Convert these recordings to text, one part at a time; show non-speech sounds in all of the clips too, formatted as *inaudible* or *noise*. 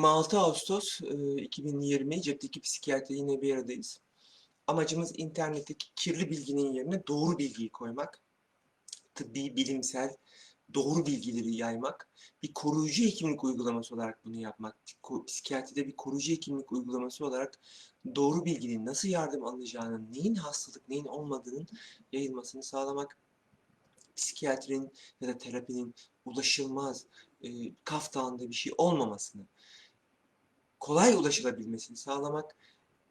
Merhaba, bugün 26 Ağustos e, 2020 Cepteki Psikiyatri yine bir aradayız. Amacımız internetteki kirli bilginin yerine doğru bilgiyi koymak. Tıbbi, bilimsel, doğru bilgileri yaymak. Bir koruyucu hekimlik uygulaması olarak bunu yapmak. Psikiyatride bir koruyucu hekimlik uygulaması olarak doğru bilginin nasıl yardım alınacağının, neyin hastalık, neyin olmadığının yayılmasını sağlamak. Psikiyatrinin ya da terapinin ulaşılmaz, e, Kaf bir şey olmamasını, kolay ulaşılabilmesini sağlamak,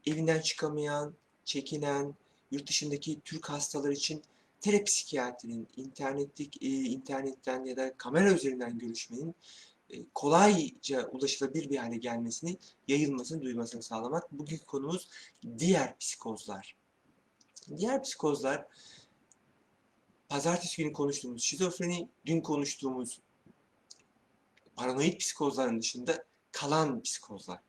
evinden çıkamayan, çekinen, yurt dışındaki Türk hastalar için telepsikiyatrinin, internetteki, e, internetten ya da kamera üzerinden görüşmenin e, kolayca ulaşılabilir bir hale gelmesini, yayılmasını, duymasını sağlamak. Bugünkü konumuz diğer psikozlar. Diğer psikozlar, pazartesi günü konuştuğumuz şizofreni, dün konuştuğumuz paranoid psikozların dışında kalan psikozlar.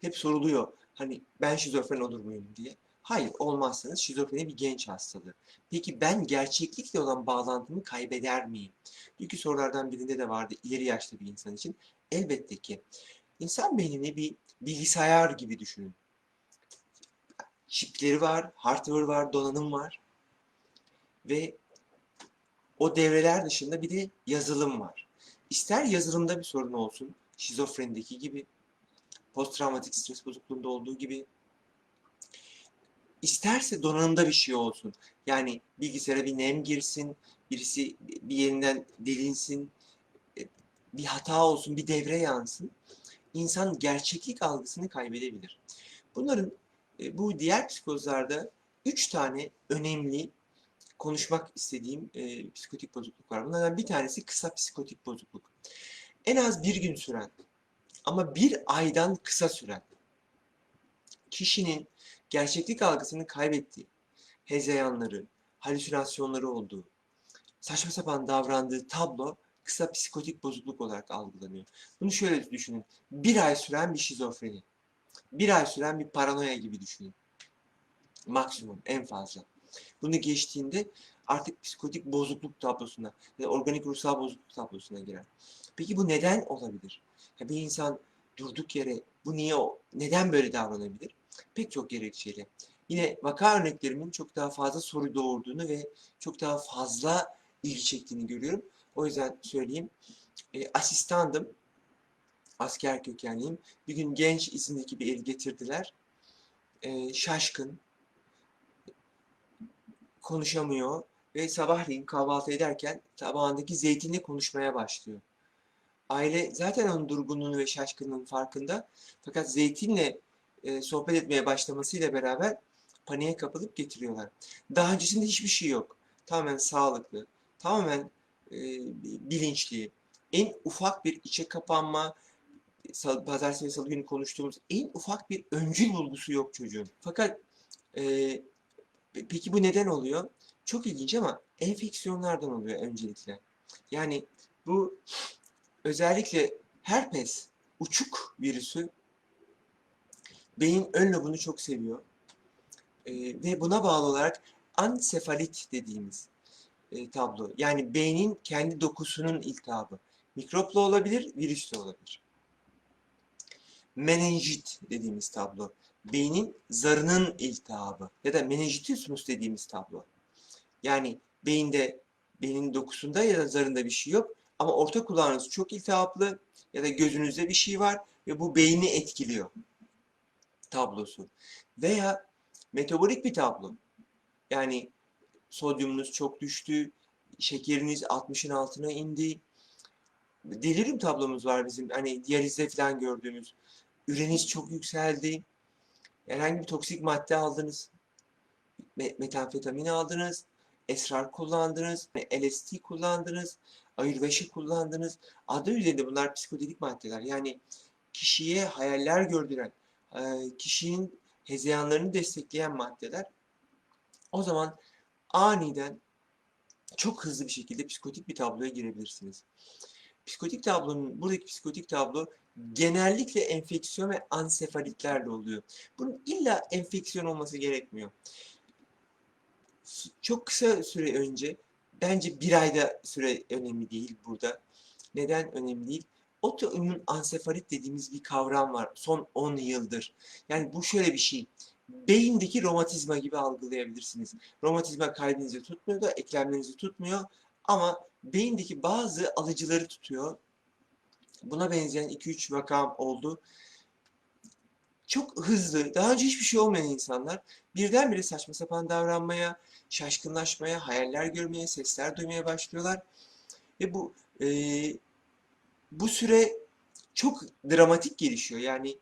Hep soruluyor hani ben şizofren olur muyum diye. Hayır olmazsanız şizofreni bir genç hastalığı. Peki ben gerçeklikle olan bağlantımı kaybeder miyim? Büyük sorulardan birinde de vardı ileri yaşta bir insan için. Elbette ki. İnsan beynini bir bilgisayar gibi düşünün. Çipleri var, hardware var, donanım var. Ve o devreler dışında bir de yazılım var. İster yazılımda bir sorun olsun, şizofrenideki gibi, posttraumatik stres bozukluğunda olduğu gibi, isterse donanımda bir şey olsun. Yani bilgisayara bir nem girsin, birisi bir yerinden delinsin, e, bir hata olsun, bir devre yansın. İnsan gerçeklik algısını kaybedebilir. Bunların e, bu diğer psikozlarda üç tane önemli konuşmak istediğim e, psikotik bozukluk var. Bunlardan bir tanesi kısa psikotik bozukluk. En az bir gün süren ama bir aydan kısa süren kişinin gerçeklik algısını kaybettiği, hezeyanları, halüsinasyonları olduğu, saçma sapan davrandığı tablo kısa psikotik bozukluk olarak algılanıyor. Bunu şöyle düşünün. Bir ay süren bir şizofreni. Bir ay süren bir paranoya gibi düşünün. Maksimum, en fazla. Bunu geçtiğinde artık psikotik bozukluk tablosuna da organik ruhsal bozukluk tablosuna girer. Peki bu neden olabilir? Ya bir insan durduk yere bu niye neden böyle davranabilir? Pek çok gerekçeyle. Yine vaka örneklerimin çok daha fazla soru doğurduğunu ve çok daha fazla ilgi çektiğini görüyorum. O yüzden söyleyeyim. E, asistandım. Asker kökenliyim. Bir gün genç isimdeki bir el getirdiler. E, şaşkın, konuşamıyor ve sabahleyin kahvaltı ederken tabağındaki zeytinle konuşmaya başlıyor. Aile zaten onun durgunluğunu ve şaşkınlığının farkında. Fakat zeytinle e, sohbet etmeye başlamasıyla beraber paniğe kapılıp getiriyorlar. Daha öncesinde hiçbir şey yok. Tamamen sağlıklı, tamamen e, bilinçli. En ufak bir içe kapanma, pazartesi ve salı günü konuştuğumuz en ufak bir öncül bulgusu yok çocuğun. Fakat e, Peki bu neden oluyor? Çok ilginç ama enfeksiyonlardan oluyor öncelikle. Yani bu özellikle herpes, uçuk virüsü beyin ön lobunu çok seviyor. Ee, ve buna bağlı olarak ansefalit dediğimiz e, tablo. Yani beynin kendi dokusunun iltihabı. Mikropla olabilir, virüsle olabilir. Menenjit dediğimiz tablo beynin zarının iltihabı ya da meningitismus dediğimiz tablo. Yani beyinde, beynin dokusunda ya da zarında bir şey yok ama orta kulağınız çok iltihaplı ya da gözünüzde bir şey var ve bu beyni etkiliyor tablosu. Veya metabolik bir tablo. Yani sodyumunuz çok düştü, şekeriniz 60'ın altına indi. Delirim tablomuz var bizim hani diyalizde falan gördüğümüz. Üreniz çok yükseldi herhangi bir toksik madde aldınız, metamfetamin aldınız, esrar kullandınız, LSD kullandınız, ayurveşi kullandınız. Adı üzerinde bunlar psikodelik maddeler. Yani kişiye hayaller gördüren, kişinin hezeyanlarını destekleyen maddeler. O zaman aniden çok hızlı bir şekilde psikotik bir tabloya girebilirsiniz. Psikotik tablonun, buradaki psikotik tablo genellikle enfeksiyon ve ansefalitlerle oluyor. Bunun illa enfeksiyon olması gerekmiyor. Çok kısa süre önce, bence bir ayda süre önemli değil burada. Neden önemli değil? Otoimmün ansefalit dediğimiz bir kavram var son 10 yıldır. Yani bu şöyle bir şey. Beyindeki romatizma gibi algılayabilirsiniz. Romatizma kalbinizi tutmuyor da eklemlerinizi tutmuyor ama beyindeki bazı alıcıları tutuyor. Buna benzeyen 2-3 vakam oldu. Çok hızlı, daha önce hiçbir şey olmayan insanlar birdenbire saçma sapan davranmaya, şaşkınlaşmaya, hayaller görmeye, sesler duymaya başlıyorlar. Ve bu e, bu süre çok dramatik gelişiyor. Yani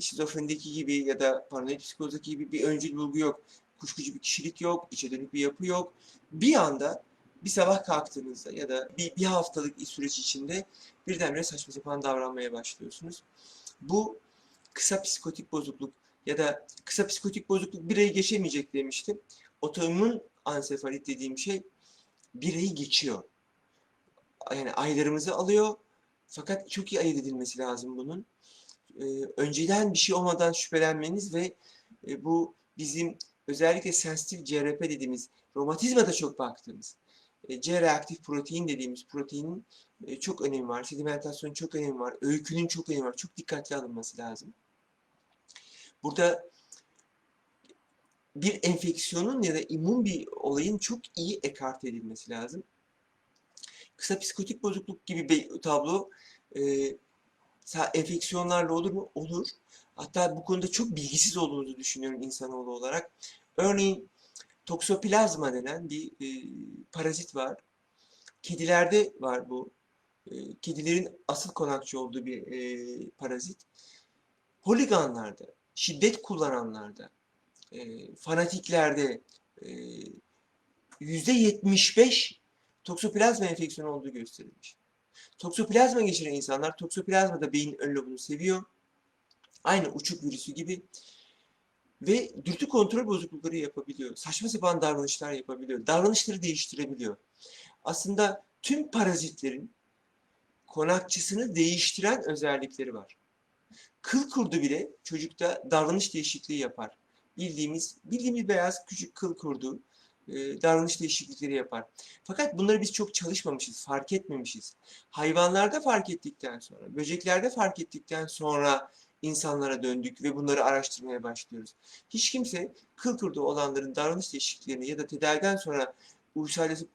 şizofrenideki gibi ya da paranoid psikozdaki gibi bir öncül bulgu yok. Kuşkucu bir kişilik yok, içe dönük bir yapı yok. Bir anda bir sabah kalktığınızda ya da bir, bir haftalık süreç içinde birdenbire saçma sapan davranmaya başlıyorsunuz. Bu kısa psikotik bozukluk ya da kısa psikotik bozukluk bir ayı geçemeyecek demiştim. Otoimmün ansefalit dediğim şey bir ayı geçiyor. Yani aylarımızı alıyor fakat çok iyi ayırt edilmesi lazım bunun. Ee, önceden bir şey olmadan şüphelenmeniz ve e, bu bizim özellikle sensitif CRP dediğimiz romatizmada çok baktığımız e, C reaktif protein dediğimiz proteinin e, çok önemi var. Sedimentasyonun çok önemi var. Öykünün çok önemi var. Çok dikkatli alınması lazım. Burada bir enfeksiyonun ya da immün bir olayın çok iyi ekart edilmesi lazım. Kısa psikotik bozukluk gibi bir tablo e, enfeksiyonlarla olur mu? Olur. Hatta bu konuda çok bilgisiz olduğumuzu düşünüyorum insanoğlu olarak. Örneğin toksoplazma denen bir e, parazit var. Kedilerde var bu. E, kedilerin asıl konakçı olduğu bir e, parazit. Holiganlarda, şiddet kullananlarda, e, fanatiklerde e, %75 toksoplazma enfeksiyonu olduğu gösterilmiş. Toksoplazma geçiren insanlar toksoplazma da beyin ön lobunu seviyor. Aynı uçuk virüsü gibi. Ve dürtü kontrol bozuklukları yapabiliyor. Saçma sapan davranışlar yapabiliyor. Davranışları değiştirebiliyor. Aslında tüm parazitlerin konakçısını değiştiren özellikleri var. Kıl kurdu bile çocukta davranış değişikliği yapar. Bildiğimiz bildiğimiz beyaz küçük kıl kurdu e, davranış değişiklikleri yapar. Fakat bunları biz çok çalışmamışız, fark etmemişiz. Hayvanlarda fark ettikten sonra, böceklerde fark ettikten sonra insanlara döndük ve bunları araştırmaya başlıyoruz. Hiç kimse kıl kurdu olanların davranış değişikliklerini ya da tedaviden sonra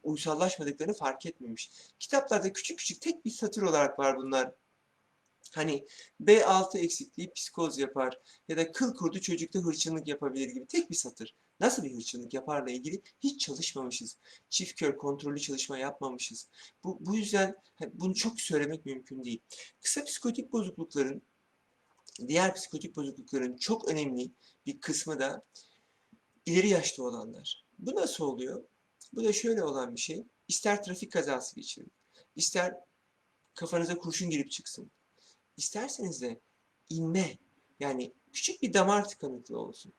uysallaşmadıklarını fark etmemiş. Kitaplarda küçük küçük tek bir satır olarak var bunlar. Hani B6 eksikliği psikoz yapar ya da kıl kurdu çocukta hırçınlık yapabilir gibi tek bir satır. Nasıl bir hırçınlık yaparla ilgili hiç çalışmamışız. Çift kör kontrollü çalışma yapmamışız. Bu, bu yüzden hani bunu çok söylemek mümkün değil. Kısa psikotik bozuklukların diğer psikotik bozuklukların çok önemli bir kısmı da ileri yaşta olanlar. Bu nasıl oluyor? Bu da şöyle olan bir şey. İster trafik kazası geçirin, ister kafanıza kurşun girip çıksın, isterseniz de inme yani küçük bir damar tıkanıklığı olsun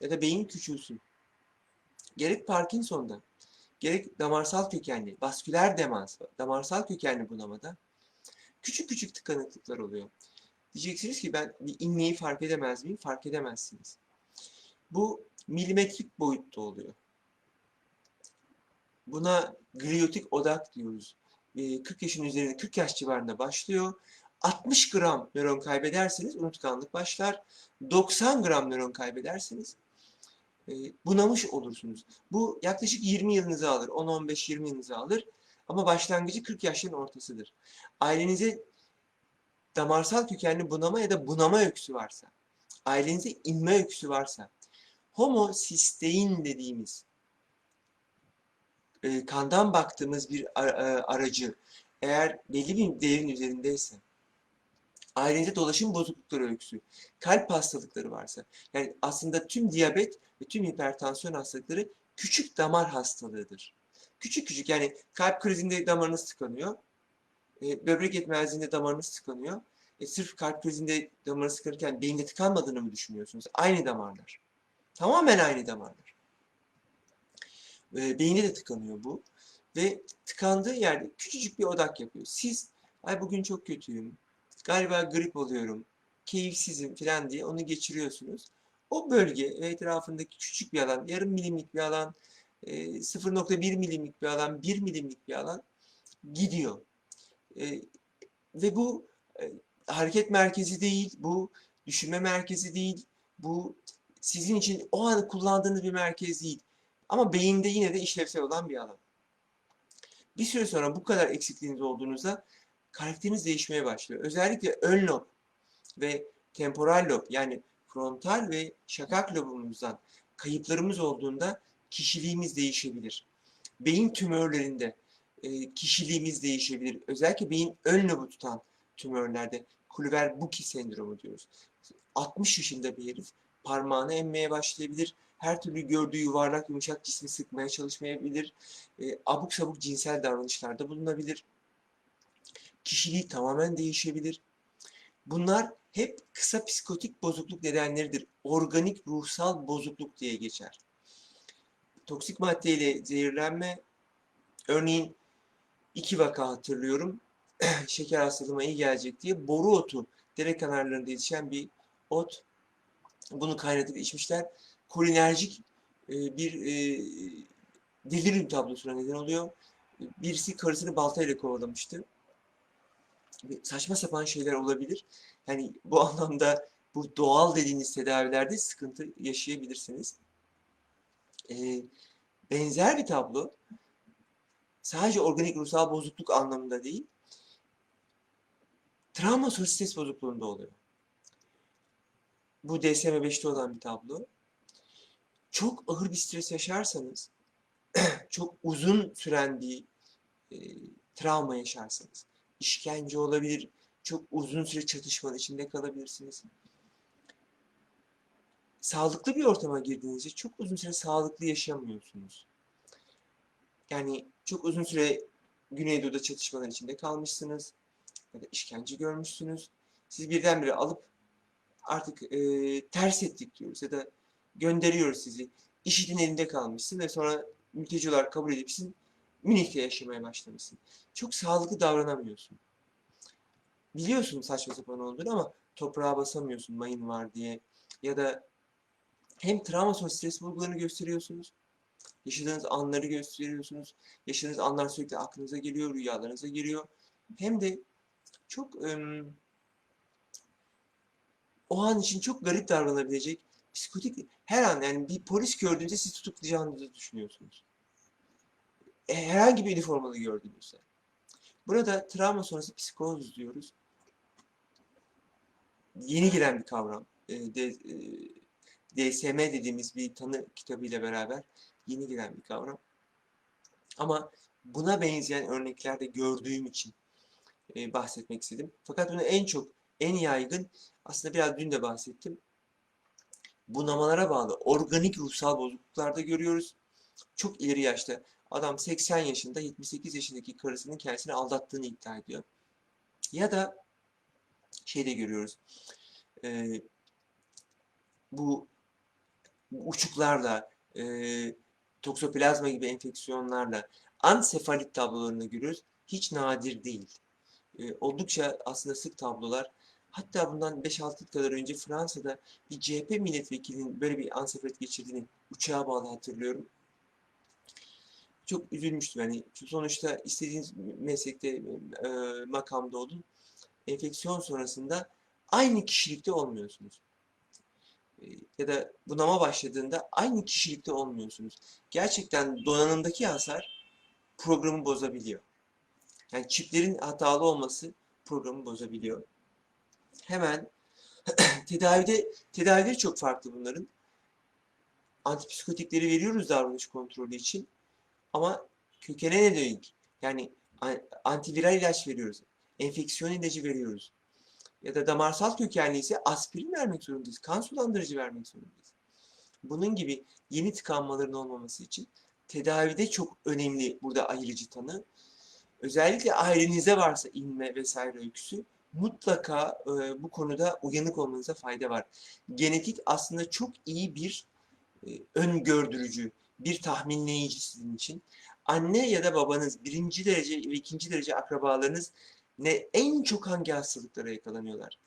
ya da beyin küçülsün. Gerek Parkinson'da, gerek damarsal kökenli, vasküler demans, damarsal kökenli bunamada küçük küçük tıkanıklıklar oluyor. Diyeceksiniz ki ben bir inmeyi fark edemez miyim? Fark edemezsiniz. Bu milimetrik boyutta oluyor. Buna gliotik odak diyoruz. 40 yaşın üzerinde 40 yaş civarında başlıyor. 60 gram nöron kaybederseniz unutkanlık başlar. 90 gram nöron kaybederseniz bunamış olursunuz. Bu yaklaşık 20 yılınızı alır. 10-15-20 yılınızı alır. Ama başlangıcı 40 yaşların ortasıdır. Ailenize damarsal kökenli bunama ya da bunama öyküsü varsa, ailenize inme öyküsü varsa, homosistein dediğimiz e, kandan baktığımız bir aracı eğer belli bir değerin üzerindeyse, ailenize dolaşım bozuklukları öyküsü, kalp hastalıkları varsa, yani aslında tüm diyabet ve tüm hipertansiyon hastalıkları küçük damar hastalığıdır. Küçük küçük yani kalp krizinde damarınız tıkanıyor, e, böbrek yetmezliğinde damarınız tıkanıyor. E, sırf kalp krizinde damarınız tıkanırken beyinde tıkanmadığını mı düşünüyorsunuz? Aynı damarlar. Tamamen aynı damarlar. E, beyinde de tıkanıyor bu. Ve tıkandığı yerde küçücük bir odak yapıyor. Siz, ay bugün çok kötüyüm, galiba grip oluyorum, keyifsizim falan diye onu geçiriyorsunuz. O bölge ve etrafındaki küçük bir alan, yarım milimlik bir alan, 0.1 milimlik bir alan, 1 milimlik bir alan gidiyor. E, ve bu e, hareket merkezi değil, bu düşünme merkezi değil, bu sizin için o an kullandığınız bir merkez değil. Ama beyinde yine de işlevsel olan bir alan. Bir süre sonra bu kadar eksikliğiniz olduğunuzda karakteriniz değişmeye başlıyor. Özellikle ön lob ve temporal lob yani frontal ve şakak lobumuzdan kayıplarımız olduğunda kişiliğimiz değişebilir. Beyin tümörlerinde e, kişiliğimiz değişebilir. Özellikle beyin ön lobu tutan tümörlerde Kluver-Bucy sendromu diyoruz. 60 yaşında bir herif parmağını emmeye başlayabilir. Her türlü gördüğü yuvarlak yumuşak cismi sıkmaya çalışmayabilir. E, abuk sabuk cinsel davranışlarda bulunabilir. Kişiliği tamamen değişebilir. Bunlar hep kısa psikotik bozukluk nedenleridir. Organik ruhsal bozukluk diye geçer. Toksik maddeyle zehirlenme, örneğin iki vaka hatırlıyorum. *clears throat* Şeker hastalığıma iyi gelecek diye boru otu, dere kenarlarında yetişen bir ot. Bunu kaynatıp içmişler. Kolinerjik e, bir e, delirium tablosuna neden oluyor. Birisi karısını baltayla kovalamıştı. Saçma sapan şeyler olabilir. Yani bu *laughs* anlamda bu doğal dediğiniz tedavilerde sıkıntı yaşayabilirsiniz. Ee, benzer bir tablo sadece organik ruhsal bozukluk anlamında değil, travma sonrası stres bozukluğunda oluyor. Bu DSM-5'te olan bir tablo. Çok ağır bir stres yaşarsanız, *clears throat* çok uzun süren bir e, travma yaşarsanız, işkence olabilir, çok uzun süre çatışmanın içinde kalabilirsiniz. Sağlıklı bir ortama girdiğinizde çok uzun süre sağlıklı yaşamıyorsunuz. Yani çok uzun süre Güneydoğu'da çatışmalar içinde kalmışsınız ya da işkence görmüşsünüz. Siz birdenbire alıp artık e, ters ettik diyoruz ya da gönderiyoruz sizi. IŞİD'in elinde kalmışsın ve sonra mülteci olarak kabul edip sizin Münih'te yaşamaya başlamışsın. Çok sağlıklı davranamıyorsun. Biliyorsun saçma sapan olduğunu ama toprağa basamıyorsun mayın var diye. Ya da hem travma sonrası stres bulgularını gösteriyorsunuz. Yaşadığınız anları gösteriyorsunuz. Yaşadığınız anlar sürekli aklınıza geliyor, rüyalarınıza geliyor. Hem de çok ım, o an için çok garip davranabilecek psikotik her an yani bir polis gördüğünüzde siz tutuklayacağınızı düşünüyorsunuz. E, herhangi bir üniformalı gördüğünüzde. Burada travma sonrası psikoz diyoruz. Yeni giren bir kavram. E, de, e, DSM dediğimiz bir tanı kitabıyla beraber yeni giren bir kavram. Ama buna benzeyen örneklerde gördüğüm için e, bahsetmek istedim. Fakat bunu en çok, en yaygın, aslında biraz dün de bahsettim. Bunamalara bağlı organik ruhsal bozukluklarda görüyoruz. Çok ileri yaşta. Adam 80 yaşında 78 yaşındaki karısının kendisini aldattığını iddia ediyor. Ya da şeyde görüyoruz. E, bu uçuklarla, e, toksoplazma gibi enfeksiyonlarla ansefalit tablolarını görüyoruz. Hiç nadir değil. E, oldukça aslında sık tablolar. Hatta bundan 5-6 yıl kadar önce Fransa'da bir CHP milletvekilinin böyle bir ansefalit geçirdiğini uçağa bağlı hatırlıyorum. Çok üzülmüştüm. Yani sonuçta istediğiniz meslekte, e, makamda olun. Enfeksiyon sonrasında aynı kişilikte olmuyorsunuz ya da bunama başladığında aynı kişilikte olmuyorsunuz. Gerçekten donanımdaki hasar programı bozabiliyor. Yani çiplerin hatalı olması programı bozabiliyor. Hemen *clears throat* tedavide tedavileri çok farklı bunların. Antipsikotikleri veriyoruz davranış kontrolü için. Ama kökene ne dönük? Yani antiviral ilaç veriyoruz. Enfeksiyon ilacı veriyoruz ya da damarsal kökenli ise aspirin vermek zorundayız. Kan sulandırıcı vermek zorundayız. Bunun gibi yeni tıkanmaların olmaması için tedavide çok önemli burada ayırıcı tanı. Özellikle ailenize varsa inme vesaire öyküsü mutlaka e, bu konuda uyanık olmanıza fayda var. Genetik aslında çok iyi bir e, öngördürücü, bir tahminleyici sizin için. Anne ya da babanız, birinci derece ve ikinci derece akrabalarınız ne en çok hangi hastalıklara yakalanıyorlar?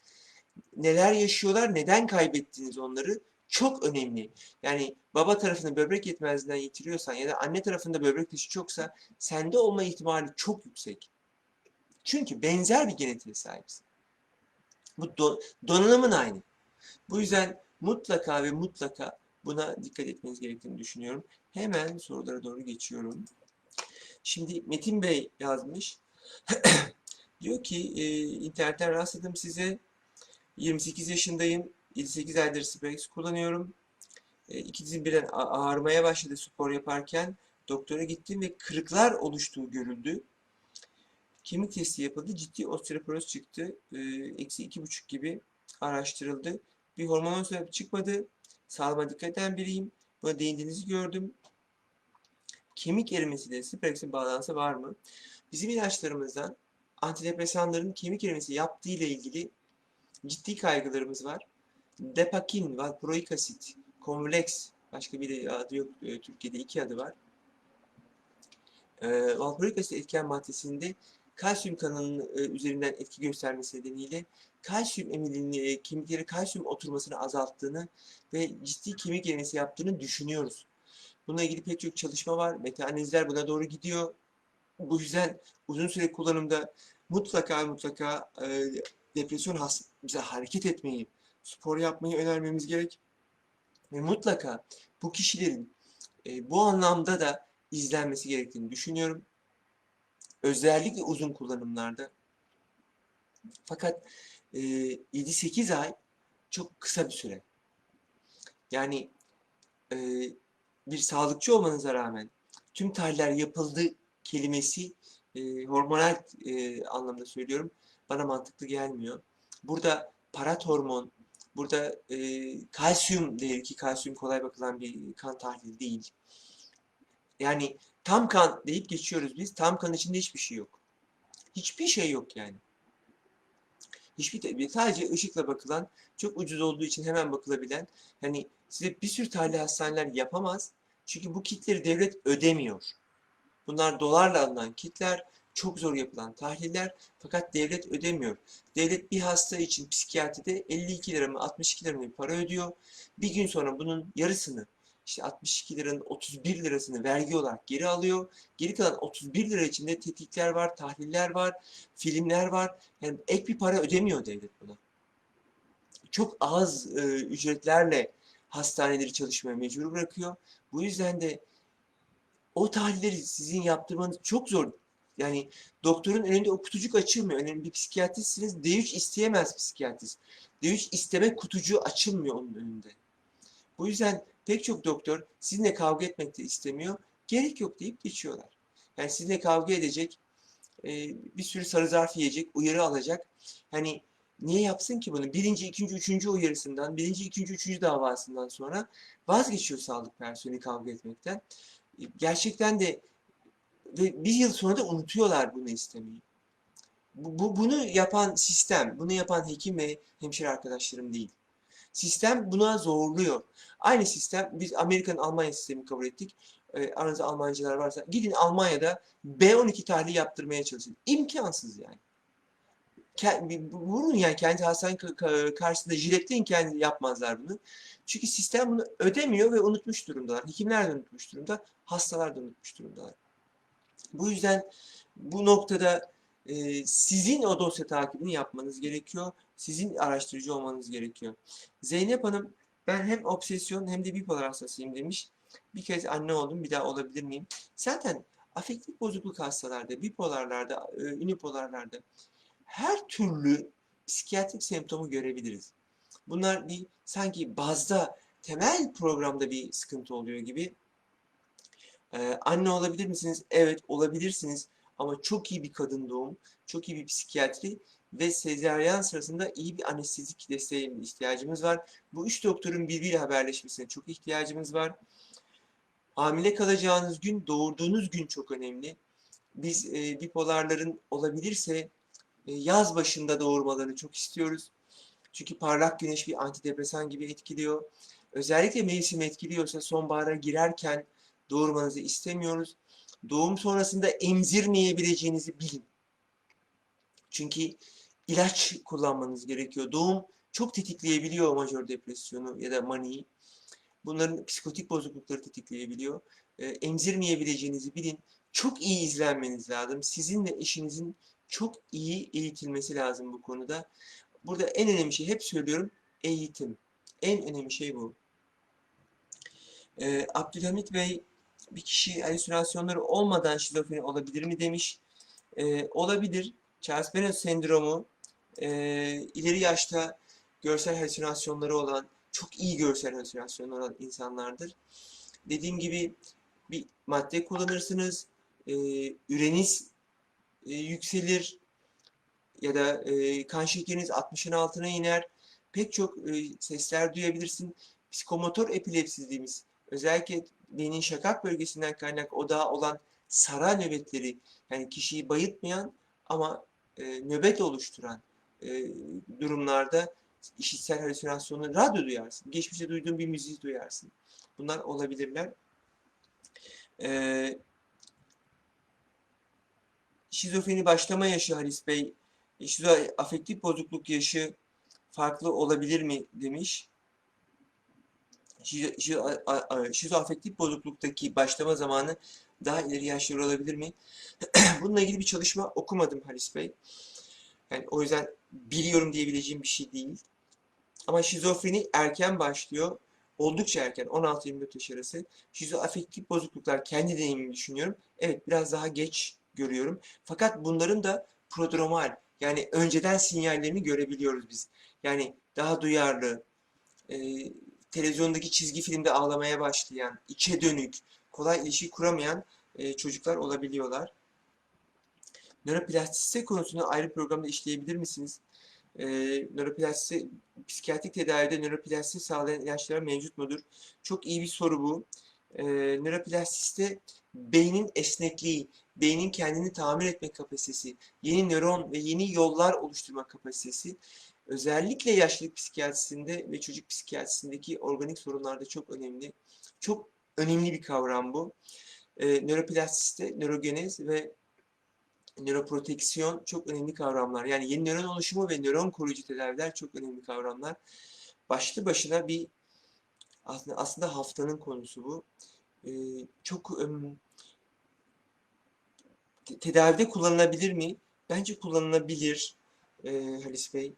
Neler yaşıyorlar? Neden kaybettiniz onları? Çok önemli. Yani baba tarafında böbrek yetmezliğinden yitiriyorsan ya da anne tarafında böbrek taşı çoksa sende olma ihtimali çok yüksek. Çünkü benzer bir genetiğe sahipsin. Bu do- donanımın aynı. Bu yüzden mutlaka ve mutlaka buna dikkat etmeniz gerektiğini düşünüyorum. Hemen sorulara doğru geçiyorum. Şimdi Metin Bey yazmış. *clears throat* Diyor ki e, internetten rastladım size. 28 yaşındayım. 7-8 aydır Sprex kullanıyorum. E, iki dizim birden a- ağrımaya başladı spor yaparken. Doktora gittim ve kırıklar oluştuğu görüldü. Kemik testi yapıldı. Ciddi osteoporoz çıktı. E, Eksi iki buçuk gibi araştırıldı. Bir hormonal sebep çıkmadı. Sağlığıma dikkat eden biriyim. Buna değindiğinizi gördüm. Kemik erimesiyle Sprex'in bağlantısı var mı? Bizim ilaçlarımızdan antidepresanların kemik erimesi yaptığı ile ilgili ciddi kaygılarımız var. Depakin, valproik asit, Convlex, başka bir adı yok e, Türkiye'de iki adı var. E, valproik asit etken maddesinde kalsiyum kanalının e, üzerinden etki göstermesi nedeniyle kalsiyum emilini, e, kemiklere kalsiyum oturmasını azalttığını ve ciddi kemik erimesi yaptığını düşünüyoruz. Bununla ilgili pek çok çalışma var. Meta-analizler buna doğru gidiyor. Bu yüzden uzun süre kullanımda mutlaka mutlaka e, depresyon hastamıza hareket etmeyi, spor yapmayı önermemiz gerek. Ve mutlaka bu kişilerin e, bu anlamda da izlenmesi gerektiğini düşünüyorum. Özellikle uzun kullanımlarda. Fakat e, 7-8 ay çok kısa bir süre. Yani e, bir sağlıkçı olmanıza rağmen tüm tahliller yapıldı kelimesi e, hormonal e, anlamda söylüyorum bana mantıklı gelmiyor. Burada parat hormon, burada e, kalsiyum değeri ki kalsiyum kolay bakılan bir kan tahlili değil. Yani tam kan deyip geçiyoruz biz. Tam kan içinde hiçbir şey yok. Hiçbir şey yok yani. Hiçbir sadece ışıkla bakılan, çok ucuz olduğu için hemen bakılabilen, hani size bir sürü tahlil hastaneler yapamaz. Çünkü bu kitleri devlet ödemiyor. Bunlar dolarla alınan kitler, çok zor yapılan tahliller fakat devlet ödemiyor. Devlet bir hasta için psikiyatride 52 lira mı 62 lira mı para ödüyor. Bir gün sonra bunun yarısını işte 62 liranın 31 lirasını vergi olarak geri alıyor. Geri kalan 31 lira içinde tetkikler var, tahliller var, filmler var. Yani ek bir para ödemiyor devlet buna. Çok az e, ücretlerle hastaneleri çalışmaya mecbur bırakıyor. Bu yüzden de o tahlilleri sizin yaptırmanız çok zor. Yani doktorun önünde o kutucuk açılmıyor. Önemli bir psikiyatristsiniz. D3 isteyemez psikiyatrist. D3 isteme kutucuğu açılmıyor onun önünde. Bu yüzden pek çok doktor sizinle kavga etmek de istemiyor. Gerek yok deyip geçiyorlar. Yani sizinle kavga edecek, bir sürü sarı zarf yiyecek, uyarı alacak. Hani niye yapsın ki bunu? Birinci, ikinci, üçüncü uyarısından, birinci, ikinci, üçüncü davasından sonra vazgeçiyor sağlık personeli kavga etmekten. Gerçekten de ve bir yıl sonra da unutuyorlar bunu istemeyi. Bu, bu, bunu yapan sistem, bunu yapan hekim ve hemşire arkadaşlarım değil. Sistem buna zorluyor. Aynı sistem, biz Amerika'nın Almanya sistemini kabul ettik. E, aranızda Almancılar varsa gidin Almanya'da B12 tahlili yaptırmaya çalışın. İmkansız yani. Vurun yani kendi hastane karşısında jiletleyin kendi yapmazlar bunu. Çünkü sistem bunu ödemiyor ve unutmuş durumdalar. Hekimler de unutmuş durumda, hastalar da durumdalar. Bu yüzden bu noktada e, sizin o dosya takibini yapmanız gerekiyor. Sizin araştırıcı olmanız gerekiyor. Zeynep Hanım ben hem obsesyon hem de bipolar hastasıyım demiş. Bir kez anne oldum bir daha olabilir miyim? Zaten afektif bozukluk hastalarda, bipolarlarda, e, unipolarlarda her türlü psikiyatrik semptomu görebiliriz. Bunlar bir sanki bazda temel programda bir sıkıntı oluyor gibi. Ee, anne olabilir misiniz? Evet olabilirsiniz. Ama çok iyi bir kadın doğum, çok iyi bir psikiyatri ve sezaryen sırasında iyi bir anestezik desteğe ihtiyacımız var. Bu üç doktorun birbiriyle haberleşmesine çok ihtiyacımız var. Hamile kalacağınız gün, doğurduğunuz gün çok önemli. Biz e, bipolarların olabilirse e, yaz başında doğurmalarını çok istiyoruz. Çünkü parlak güneş bir antidepresan gibi etkiliyor. Özellikle mevsim etkiliyorsa sonbahara girerken doğurmanızı istemiyoruz. Doğum sonrasında emzirmeyebileceğinizi bilin. Çünkü ilaç kullanmanız gerekiyor. Doğum çok tetikleyebiliyor majör depresyonu ya da maniyi. Bunların psikotik bozuklukları tetikleyebiliyor. E, emzirmeyebileceğinizi bilin. Çok iyi izlenmeniz lazım. Sizin ve eşinizin çok iyi eğitilmesi lazım bu konuda. Burada en önemli şey hep söylüyorum eğitim. En önemli şey bu. Ee, Abdülhamit Bey bir kişi halüsinasyonları olmadan şizofreni olabilir mi demiş. Ee, olabilir. Charles Bennett sendromu e, ileri yaşta görsel halüsinasyonları olan, çok iyi görsel halüsinasyonları olan insanlardır. Dediğim gibi bir madde kullanırsınız, e, üreniz e, yükselir ya da e, kan şekeriniz 60'ın altına iner. Pek çok e, sesler duyabilirsin. Psikomotor epilepsi dediğimiz özellikle beynin şakak bölgesinden kaynak odağı olan sara nöbetleri yani kişiyi bayıltmayan ama e, nöbet oluşturan e, durumlarda işitsel halüsinasyonu radyo duyarsın. Geçmişte duyduğun bir müziği duyarsın. Bunlar olabilirler. E, şizofreni başlama yaşı Halis Bey, şizoafektif bozukluk yaşı farklı olabilir mi demiş. Şizoafektif bozukluktaki başlama zamanı daha ileri yaşlar olabilir mi? *clears throat* Bununla ilgili bir çalışma okumadım Halis Bey. Yani o yüzden biliyorum diyebileceğim bir şey değil. Ama şizofreni erken başlıyor. Oldukça erken, 16-24 yaş arası. Şizoafektif bozukluklar kendi deneyimimi düşünüyorum. Evet, biraz daha geç görüyorum. Fakat bunların da prodromal, yani önceden sinyallerini görebiliyoruz biz. Yani daha duyarlı, televizyondaki çizgi filmde ağlamaya başlayan, içe dönük, kolay ilişki kuramayan e, çocuklar olabiliyorlar. Nöroplastisite konusunu ayrı programda işleyebilir misiniz? E, nöroplastisite, psikiyatrik tedavide nöroplastisite sağlayan ilaçlar mevcut mudur? Çok iyi bir soru bu. E, nöroplastisite beynin esnekliği, beynin kendini tamir etme kapasitesi, yeni nöron ve yeni yollar oluşturma kapasitesi özellikle yaşlılık psikiyatrisinde ve çocuk psikiyatrisindeki organik sorunlarda çok önemli. Çok önemli bir kavram bu. E, nöroplastisite, nörogenez ve nöroproteksiyon çok önemli kavramlar. Yani yeni nöron oluşumu ve nöron koruyucu tedaviler çok önemli kavramlar. Başlı başına bir aslında, aslında haftanın konusu bu. E, çok te- tedavide kullanılabilir mi? Bence kullanılabilir e, Halis Bey.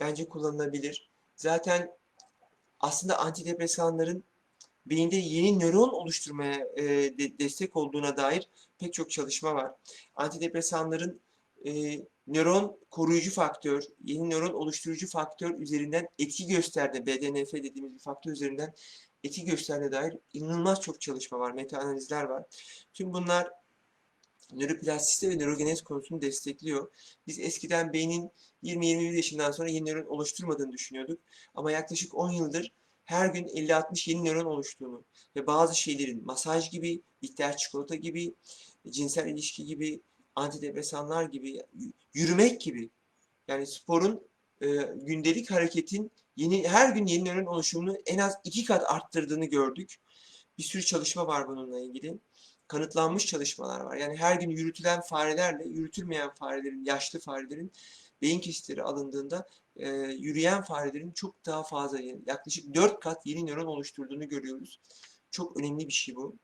Bence kullanılabilir. Zaten aslında antidepresanların beyinde yeni nöron oluşturmaya e, de- destek olduğuna dair pek çok çalışma var. Antidepresanların e, nöron koruyucu faktör, yeni nöron oluşturucu faktör üzerinden etki gösterdi. BDNF dediğimiz bir faktör üzerinden etki gösterdiğine dair inanılmaz çok çalışma var, meta analizler var. Tüm bunlar nöroplastisite ve nörogenez konusunu destekliyor. Biz eskiden beynin 20-21 yaşından sonra yeni nöron oluşturmadığını düşünüyorduk. Ama yaklaşık 10 yıldır her gün 50-60 yeni nöron oluştuğunu ve bazı şeylerin masaj gibi, bitter çikolata gibi, cinsel ilişki gibi, antidepresanlar gibi, yürümek gibi yani sporun e, gündelik hareketin yeni her gün yeni nöron oluşumunu en az iki kat arttırdığını gördük. Bir sürü çalışma var bununla ilgili. Kanıtlanmış çalışmalar var. Yani her gün yürütülen farelerle yürütülmeyen farelerin, yaşlı farelerin beyin kesitleri alındığında e, yürüyen farelerin çok daha fazla yani yaklaşık 4 kat yeni nöron oluşturduğunu görüyoruz. Çok önemli bir şey bu.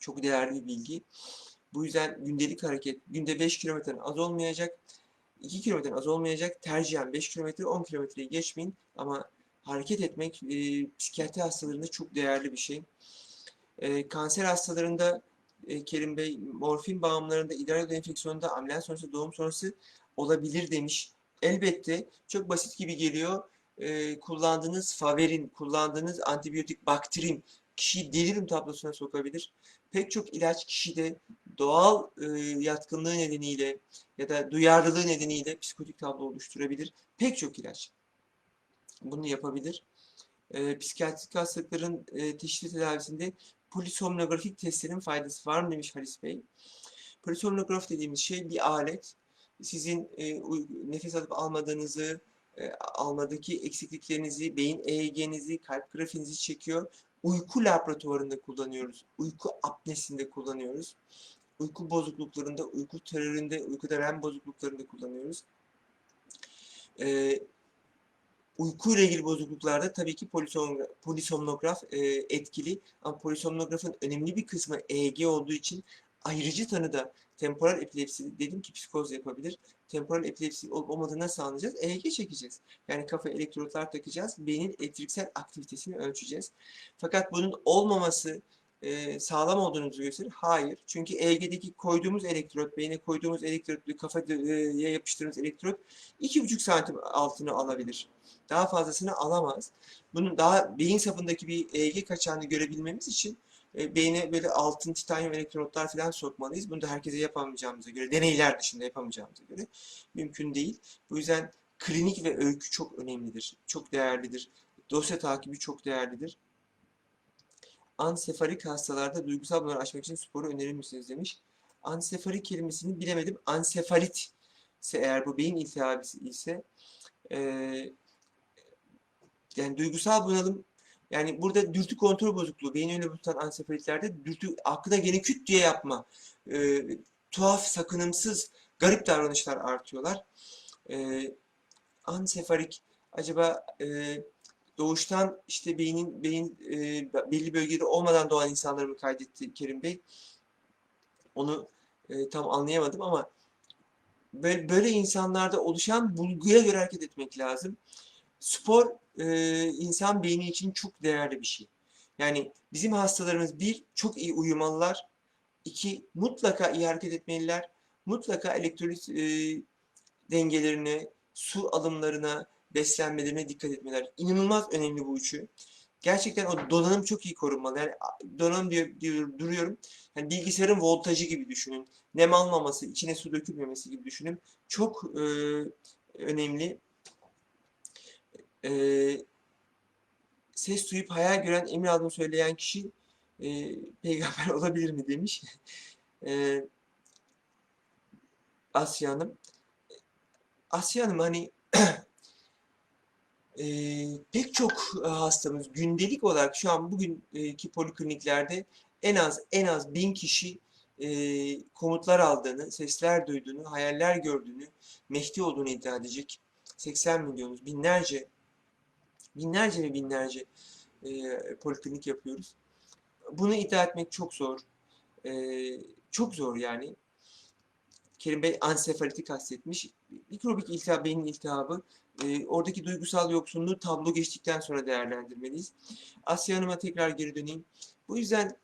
Çok değerli bir bilgi. Bu yüzden gündelik hareket günde 5 kilometreden az olmayacak. 2 kilometreden az olmayacak. Tercihen 5 kilometre 10 kilometreyi geçmeyin ama hareket etmek e, psikiyatri hastalarında çok değerli bir şey. E, kanser hastalarında e, Kerim Bey morfin bağımlılarında idrar yolu enfeksiyonunda ameliyat sonrası doğum sonrası olabilir demiş. Elbette çok basit gibi geliyor. E, kullandığınız faverin, kullandığınız antibiyotik baktrin kişiyi delirium tablosuna sokabilir. Pek çok ilaç kişide doğal e, yatkınlığı nedeniyle ya da duyarlılığı nedeniyle psikotik tablo oluşturabilir. Pek çok ilaç bunu yapabilir. E, psikiyatrik hastalıkların e, teşhis tedavisinde polisomnografik testlerin faydası var mı demiş Halis Bey. Polisomnograf dediğimiz şey bir alet. Sizin e, nefes alıp almadığınızı, e, almadaki eksikliklerinizi, beyin EEG'nizi, kalp grafiğinizi çekiyor. Uyku laboratuvarında kullanıyoruz. Uyku apnesinde kullanıyoruz. Uyku bozukluklarında, uyku teröründe, uykuda REM bozukluklarında kullanıyoruz. E, uyku ile ilgili bozukluklarda tabii ki polisom- polisomnograf e, etkili ama polisomnografın önemli bir kısmı EEG olduğu için ayrıcı tanıda temporal epilepsi dedim ki psikoz yapabilir. Temporal epilepsi olup olmadığını nasıl anlayacağız? EEG çekeceğiz. Yani kafaya elektrotlar takacağız. Beynin elektriksel aktivitesini ölçeceğiz. Fakat bunun olmaması e, sağlam olduğunu gösterir. Hayır. Çünkü EEG'deki koyduğumuz elektrot, beyne koyduğumuz elektrot, kafaya yapıştırdığımız elektrot 2,5 santim altını alabilir. Daha fazlasını alamaz. Bunun daha beyin sapındaki bir EEG kaçağını görebilmemiz için e, beyne böyle altın, titanyum elektrotlar falan sokmalıyız. Bunu da herkese yapamayacağımıza göre, deneyler dışında yapamayacağımıza göre mümkün değil. Bu yüzden klinik ve öykü çok önemlidir. Çok değerlidir. Dosya takibi çok değerlidir. Ansefarik hastalarda duygusal bunları aşmak için sporu önerir misiniz demiş. Ansefarik kelimesini bilemedim. Ansefalit ise eğer bu beyin iltihabı ise e, yani duygusal bunalım yani burada dürtü kontrol bozukluğu, beyin önüne tutan ansefalitlerde dürtü aklına gene küt diye yapma. E, tuhaf, sakınımsız, garip davranışlar artıyorlar. E, ansefarik acaba e, doğuştan işte beynin beyin e, belli bölgede olmadan doğan insanları mı kaydetti Kerim Bey? Onu e, tam anlayamadım ama böyle, böyle insanlarda oluşan bulguya göre hareket etmek lazım. Spor e, insan beyni için çok değerli bir şey. Yani bizim hastalarımız bir, çok iyi uyumalılar. iki mutlaka iyi hareket etmeliler. Mutlaka elektrolit e, dengelerine, su alımlarına, beslenmelerine dikkat etmeler. İnanılmaz önemli bu üçü. Gerçekten o donanım çok iyi korunmalı. Yani donanım diyor, diyor duruyorum. Yani bilgisayarın voltajı gibi düşünün. Nem almaması, içine su dökülmemesi gibi düşünün. Çok e, önemli e, ses duyup hayal gören emir aldığını söyleyen kişi e, peygamber *laughs* olabilir mi demiş. e, Asya Hanım. Asya Hanım hani *clears throat* e, pek çok hastamız gündelik olarak şu an bugünkü polikliniklerde en az en az bin kişi e, komutlar aldığını, sesler duyduğunu, hayaller gördüğünü, Mehdi olduğunu iddia edecek 80 milyonuz, binlerce binlerce ve binlerce e, poliklinik yapıyoruz. Bunu iddia etmek çok zor. E, çok zor yani. Kerim Bey ansefaliti kastetmiş. Mikrobik iltihap, beynin iltihabı. E, oradaki duygusal yoksunluğu tablo geçtikten sonra değerlendirmeliyiz. Asya Hanım'a tekrar geri döneyim. Bu yüzden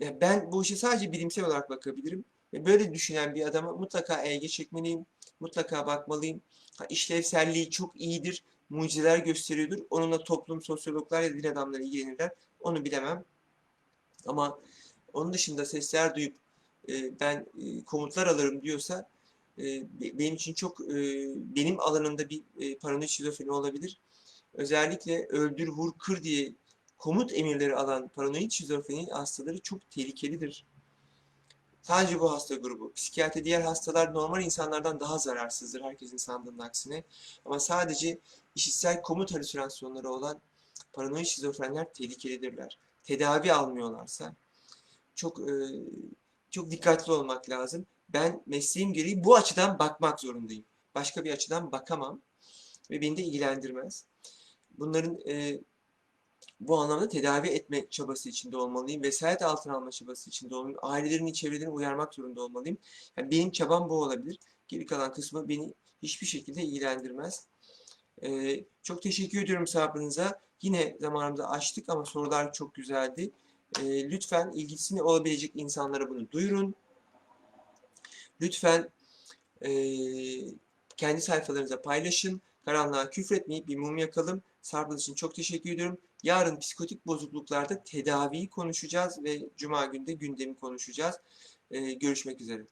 ya ben bu işe sadece bilimsel olarak bakabilirim. Ve böyle düşünen bir adama mutlaka EEG çekmeliyim. Mutlaka bakmalıyım. Ha, işlevselliği çok iyidir mucizeler gösteriyordur. Onunla toplum, sosyologlar ya da din adamları ilgilenirler. Onu bilemem. Ama onun dışında sesler duyup e, ben e, komutlar alırım diyorsa benim için çok e, benim alanımda bir e, paranoid şizofreni olabilir. Özellikle öldür, vur, kır diye komut emirleri alan paranoid şizofreni hastaları çok tehlikelidir. Sadece bu hasta grubu. Psikiyatri diğer hastalar normal insanlardan daha zararsızdır herkesin sandığının aksine. Ama sadece işitsel komut halüsinasyonları olan paranoid şizofrenler tehlikelidirler. Tedavi almıyorlarsa çok e, çok dikkatli olmak lazım. Ben mesleğim gereği bu açıdan bakmak zorundayım. Başka bir açıdan bakamam ve beni de ilgilendirmez. Bunların e, bu anlamda tedavi etme çabası içinde olmalıyım. Vesayet altına alma çabası içinde olmalıyım. Ailelerini, çevrelerini uyarmak zorunda olmalıyım. Yani benim çabam bu olabilir. Geri kalan kısmı beni hiçbir şekilde ilgilendirmez. Ee, çok teşekkür ediyorum sabrınıza. Yine zamanımızı açtık ama sorular çok güzeldi. Ee, lütfen ilgisini olabilecek insanlara bunu duyurun. Lütfen e, kendi sayfalarınıza paylaşın. Karanlığa küfretmeyip bir mum yakalım. Sarp'ın için çok teşekkür ediyorum. Yarın psikotik bozukluklarda tedaviyi konuşacağız ve Cuma günde gündemi konuşacağız. Ee, görüşmek üzere.